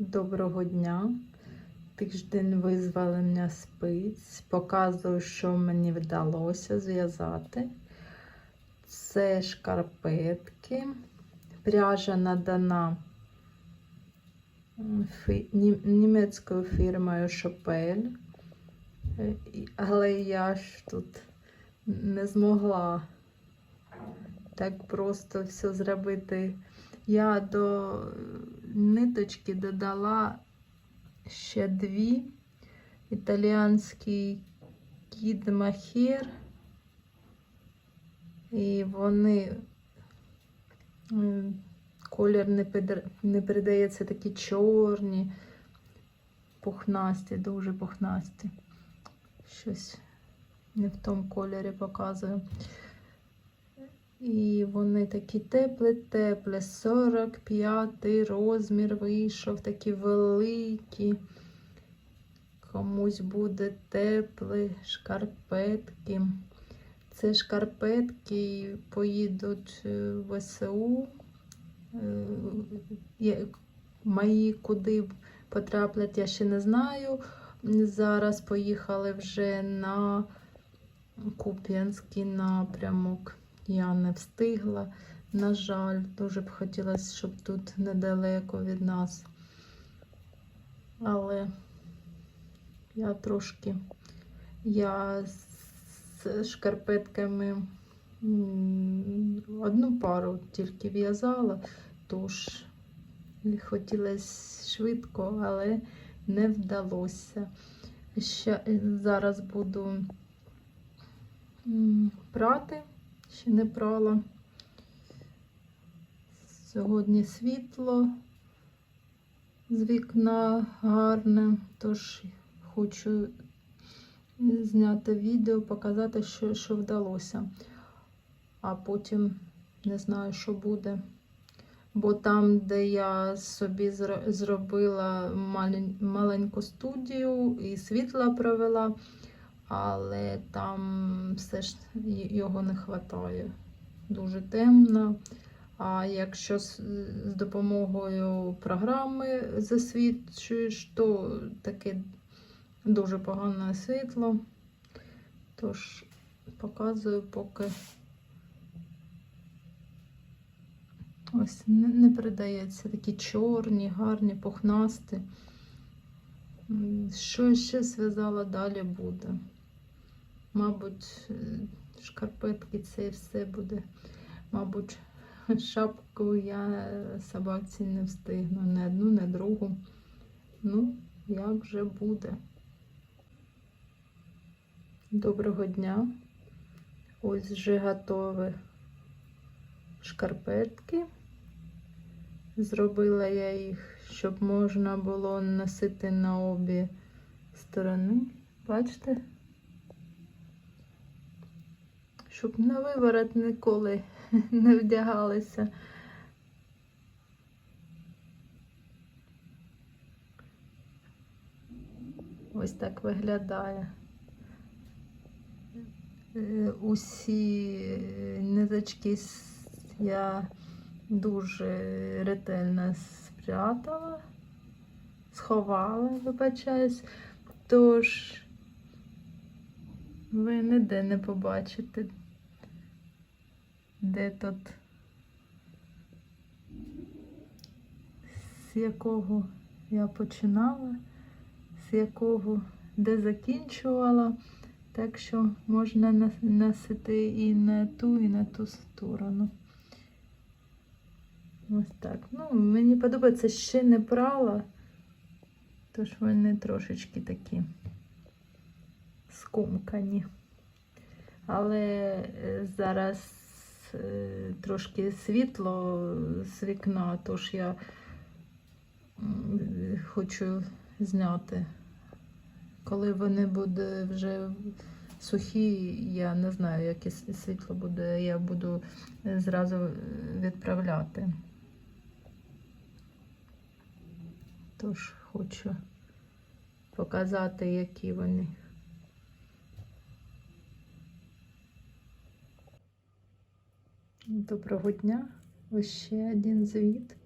Доброго дня. Тиждень визволення спиць. Показую, що мені вдалося зв'язати. Це шкарпетки. Пряжа надана німецькою фірмою Шопель. Але я ж тут не змогла так просто все зробити. Я до ниточки додала ще дві італіанський кід махер. І вони колір не передається такі чорні, пухнасті, дуже пухнасті. Щось не в тому кольорі показую. І вони такі теплі-теплі, 45 розмір вийшов, такі великі. Комусь буде теплі шкарпетки. Це шкарпетки поїдуть в ВСУ. Е, Мої куди потраплять, я ще не знаю. Зараз поїхали вже на Куп'янський напрямок. Я не встигла. На жаль, дуже б хотілося, щоб тут недалеко від нас. Але я трошки я з шкарпетками одну пару тільки в'язала, тож хотілося швидко, але не вдалося. Ще зараз буду прати ще не прала. Сьогодні світло з вікна гарне, тож хочу зняти відео, показати, що, що вдалося. А потім не знаю, що буде. Бо там, де я собі зробила маленьку студію і світла провела, але там все ж його не вистачає. Дуже темно. А якщо з, допомогою програми засвідчуєш, то таке дуже погане світло. Тож показую, поки ось не, передається. Такі чорні, гарні, пухнасті. Що ще зв'язала далі буде. Мабуть, е, шкарпетки це все буде. Мабуть, шапку я собаці не встигну. Не одну, не другу. Ну, як же буде. Доброго дня. Ось вже готові шкарпетки. Зробила я їх, щоб можна було носити на обі сторони. Бачите? Щоб на виворот ніколи не вдягалися. Ось так виглядає. Е, Усі ниточки я дуже ретельно спрятала, сховала, вибачаюсь, тож ви ніде не побачите, де тут, з якого я починала, з якого де закінчувала. Так що можна носити і на ту, і на ту сторону. Ось так. Ну, мені подобається ще не прала, тож вони трошечки такі скомкані. Але е, зараз трошки світло з вікна, тож я хочу зняти. Коли вони будуть вже сухі, я не знаю, яке світло буде, я буду е, зразу е, відправляти. Тож хочу показати, які вони. Доброго дня. Ось ще один звіт.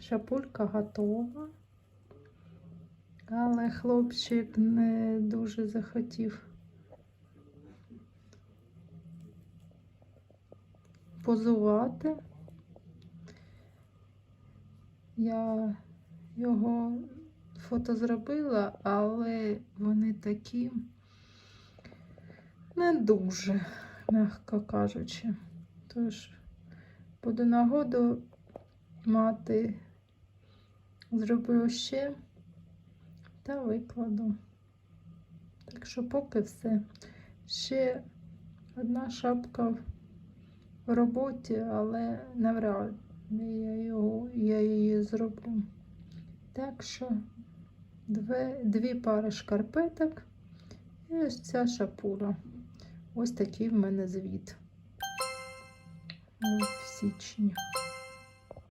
Шапулька готова. Але хлопчик не дуже захотів позувати. Я його фото зробила, але вони такі не дуже, м'яко кажучи. Тож буде нагоду мати, зроблю ще та викладу. Так що поки все. Ще одна шапка в роботі, але навряд я, його, я її зроблю. Так що дві, дві пари шкарпеток і ось ця шапура. Ось такий в мене звіт В січні.